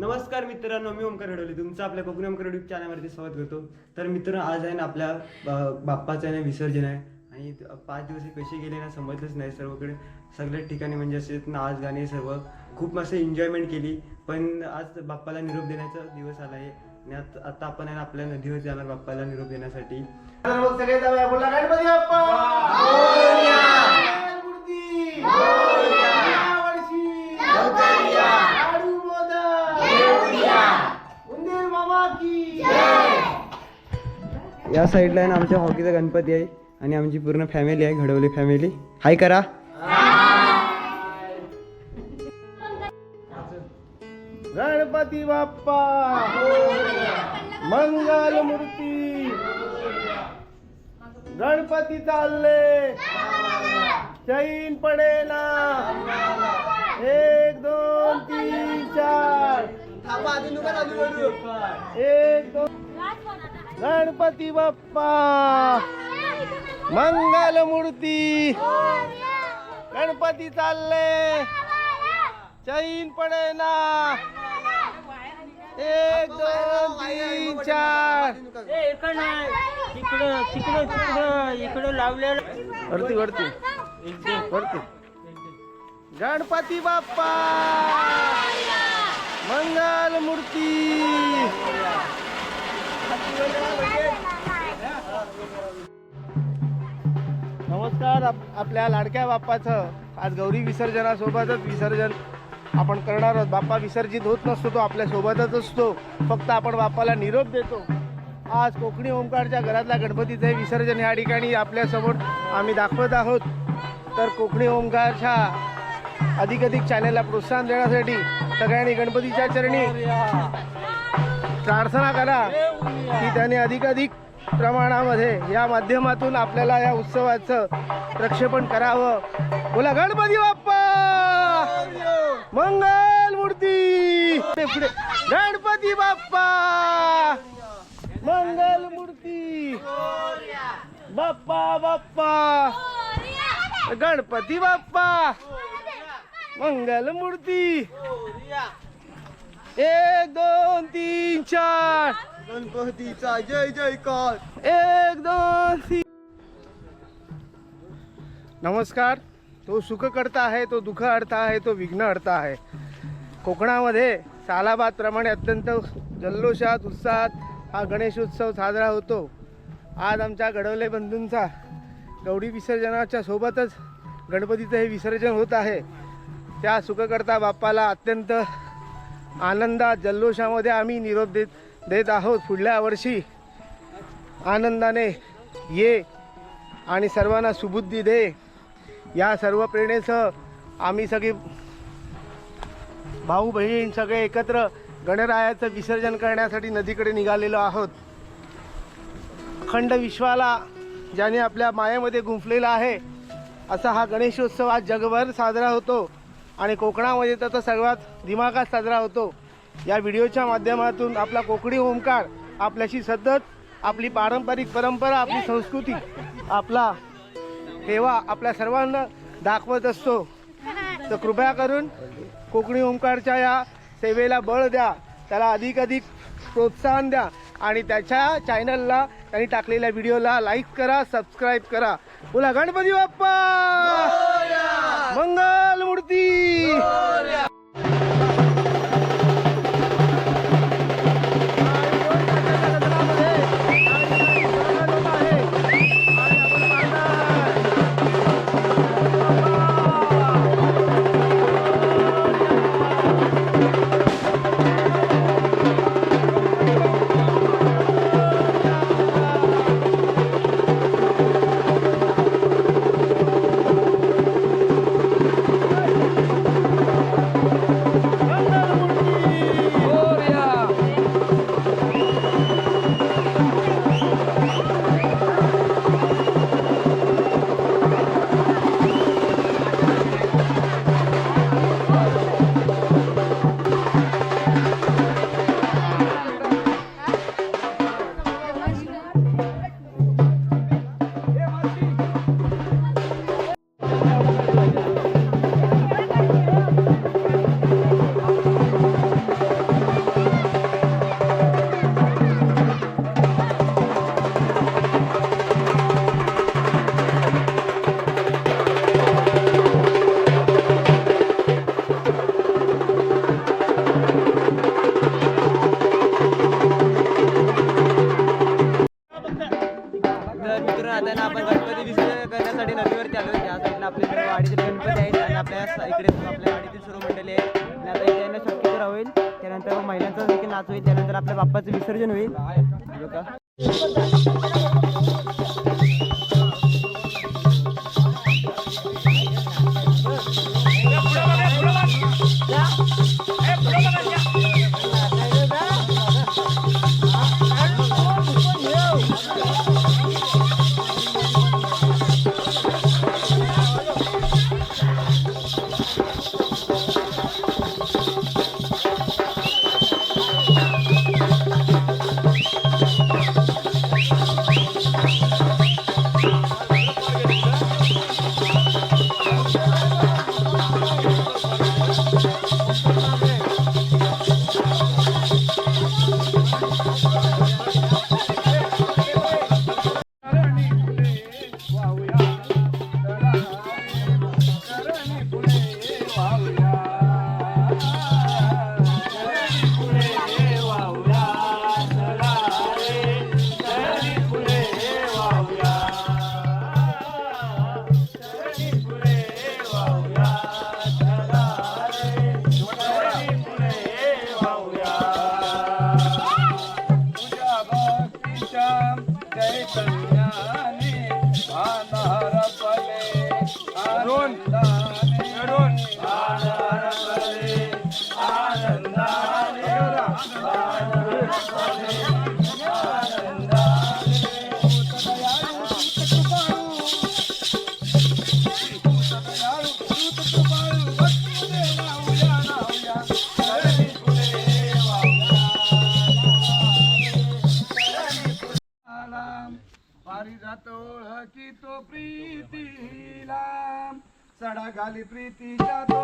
नमस्कार मित्रांनो मी ओमकार हडवले. तुमचं आपल्या कोकणी ओमकार युट्यूब चॅनलवरती स्वागत करतो. तर मित्रांनो आज आहे ना आपल्या बाप्पाचं आहे ना विसर्जन आहे. आणि पाच दिवस हे कसे गेले ना समजलंच नाही सर्वकडे. सगळ्याच ठिकाणी म्हणजे असे नाच गाणे सर्व खूप असं एन्जॉयमेंट केली. पण आज बाप्पाला निरोप देण्याचा दिवस आला आहे. आणि आत- आता आपण आहे ना आपल्या नदीवर जाणार बाप्पाला निरोप देण्यासाठी. सगळे या साईडला आहे ना आमच्या हॉकीचा गणपती आहे आणि आमची पूर्ण फॅमिली आहे घडवली फॅमिली. हाय करा. गणपती बाप्पा. मंगलमूर्ती गणपती चालले. चैन पडेना एक दोन तीन चार. एक दोन. गणपती बाप्पा. मंगलमूर्ती. गणपती चालले. चैन पडेना एक दोन तीन चार. तिकडं तिकडं तिकडं इकडं लावलेलं. वरती वरती. वरती. गणपती बाप्पा. मंगल मूर्ती नमस्कार आपल्या लाडक्या बाप्पाचं आज गौरी विसर्जनासोबतच विसर्जन आपण करणार आहोत. बाप्पा विसर्जित होत नसतो तो आपल्यासोबतच असतो. फक्त आपण बाप्पाला निरोप देतो. आज कोकणी ओंकारच्या घरातल्या गणपतीचं हे विसर्जन या ठिकाणी आपल्यासमोर आम्ही दाखवत आहोत. तर कोकणी ओंकारच्या अधिक अधिक चॅनेलला प्रोत्साहन देण्यासाठी सगळ्यांनी गणपतीच्या चरणी प्रार्थना करा की त्याने अधिकाधिक अधिक प्रमाणामध्ये या माध्यमातून आपल्याला या उत्सवाचं प्रक्षेपण करावं. बोला गणपती बाप्पा! मंगल मूर्ती! पुढे गणपती बाप्पा! मंगल मूर्ती! बाप्पा बाप्पा! गणपती बाप्पा! मंगल मूर्ती! एक दोन चार. गणपतीचा जय जयकार. एक दोन तीन. नमस्कार. तो सुख करता आहे तो दुःख हरता आहे तो विघ्न हरता आहे. कोकणामध्ये सालाबादप्रमाणे अत्यंत जल्लोषात उत्साहात हा गणेश उत्सव साजरा होतो. आज आमच्या घडवले बंधूंचा गौरी विसर्जनाच्या सोबतच गणपतीचं हे विसर्जन होत आहे. त्या सुखकर्ता बाप्पाला अत्यंत आनंदात जल्लोषामध्ये आम्ही निरोप देत देत आहोत पुढल्या वर्षी. आनंदाने ये आणि सर्वांना सुबुद्धी दे. या सर्व प्रेरणेसह आम्ही सगळे भाऊ बहीण सगळे एकत्र गणरायाचं विसर्जन करण्यासाठी नदीकडे निघालेलो आहोत. अखंड विश्वाला ज्याने आपल्या मायेमध्ये गुंफलेला आहे असा हा गणेशोत्सव आज जगभर साजरा होतो. आणि कोकणामध्ये तर सर्वात दिमागात साजरा होतो. या व्हिडिओच्या माध्यमातून आपला कोकणी ओंकार आपल्याशी सतत आपली पारंपरिक परंपरा आपली संस्कृती आपला ठेवा आपल्या सर्वांना दाखवत असतो. तर कृपया करून कोकणी ओंकारच्या या सेवेला बळ द्या. त्याला अधिक अधिक प्रोत्साहन द्या. आणि त्याच्या चॅनलला त्यांनी टाकलेल्या व्हिडिओला लाईक करा सबस्क्राईब करा. बोला गणपती बाप्पा मंगल मूर्ती ಸಡಗಾಲಿ ಪ್ರೀತಿ ಜಾತೋ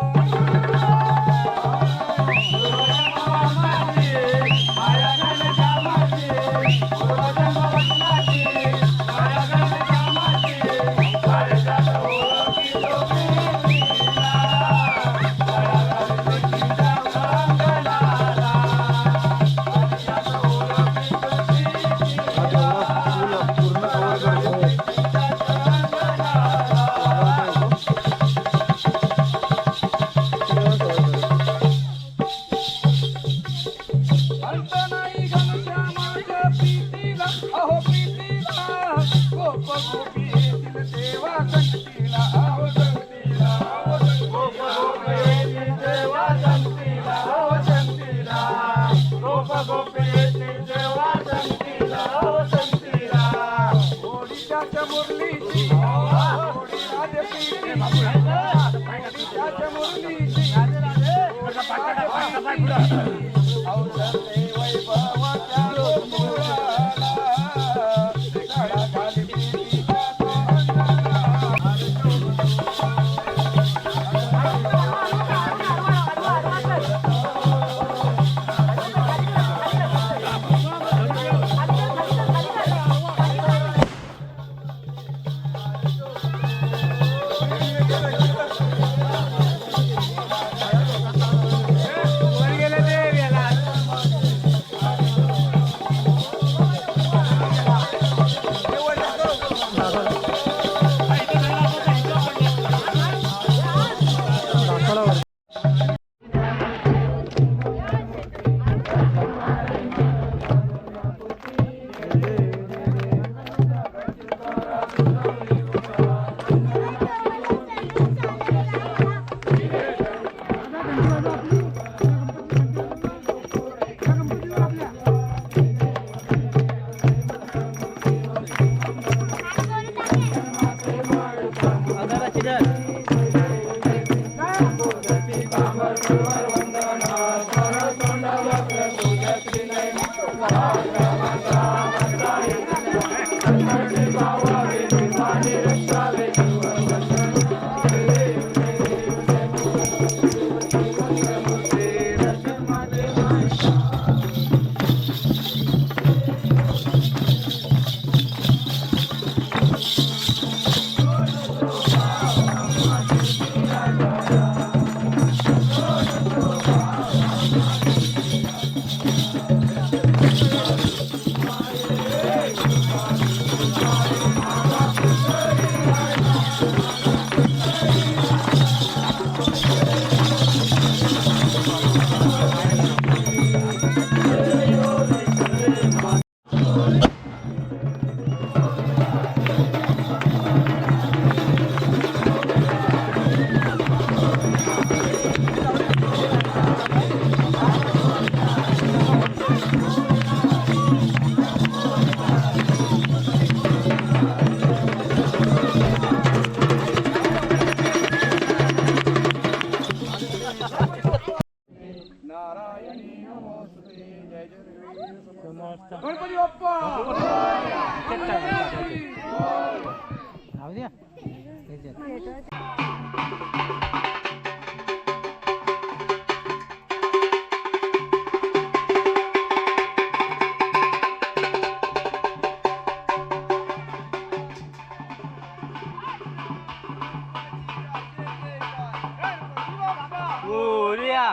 गोरिया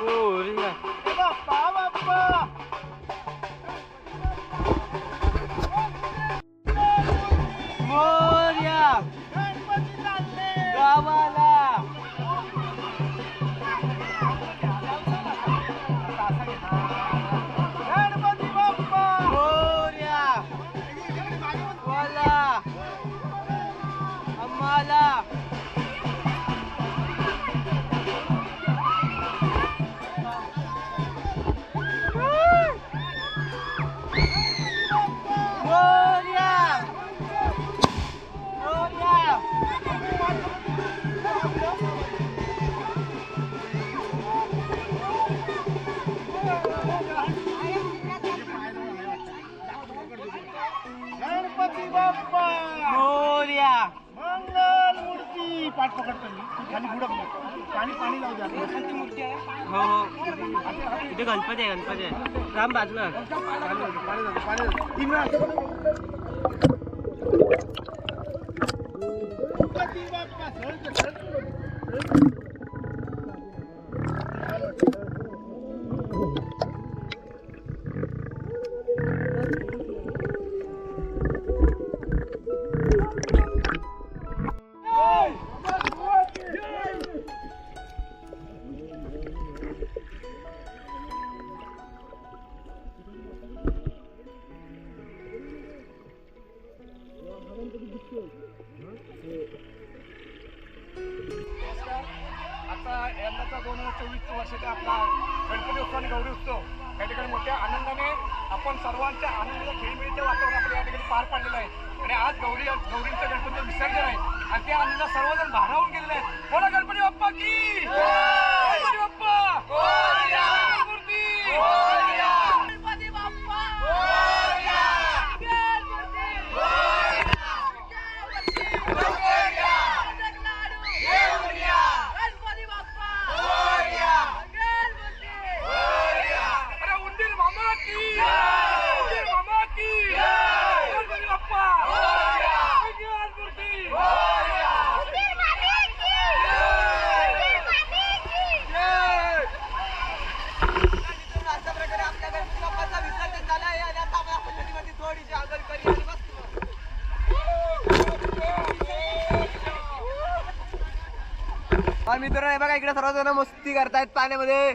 गोरिया पाठ पकडतो मी खाली बुडत नाही पाणी पाणी जाऊ द्या गणपती मूर्ती आहे हो हो इथे गणपती आहे गणपती आहे राम बाजूला पाणी जाऊ दे, पाणी जाऊ दे, पाणी जाऊ दे. तीन वेळा असं करू. Ganpati Bappa, sir, sir, sir. भारावून गेलेले आहेत. कोणाकडे मित्र बघा इकडे सर्वजण मस्ती करतायत पाण्यामध्ये.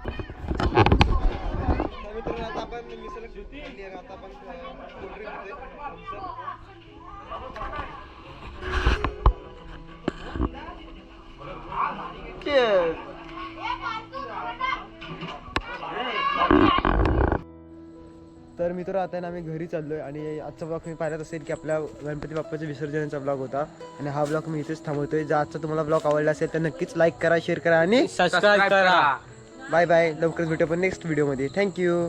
तर मित्र आता आहे ना आम्ही घरी चाललोय आणि आजचा ब्लॉग मी पाहत असेल की आपल्या गणपती बाप्पाच्या विसर्जनाचा ब्लॉग होता. आणि हा ब्लॉग मी इथेच थांबवतोय. जर आजचा तुम्हाला ब्लॉग आवडला असेल तर नक्कीच लाईक करा शेअर करा आणि सबस्क्राईब करा. बाय बाय लवकरच भेटू आपण नेक्स्ट व्हिडिओमध्ये थँक्यू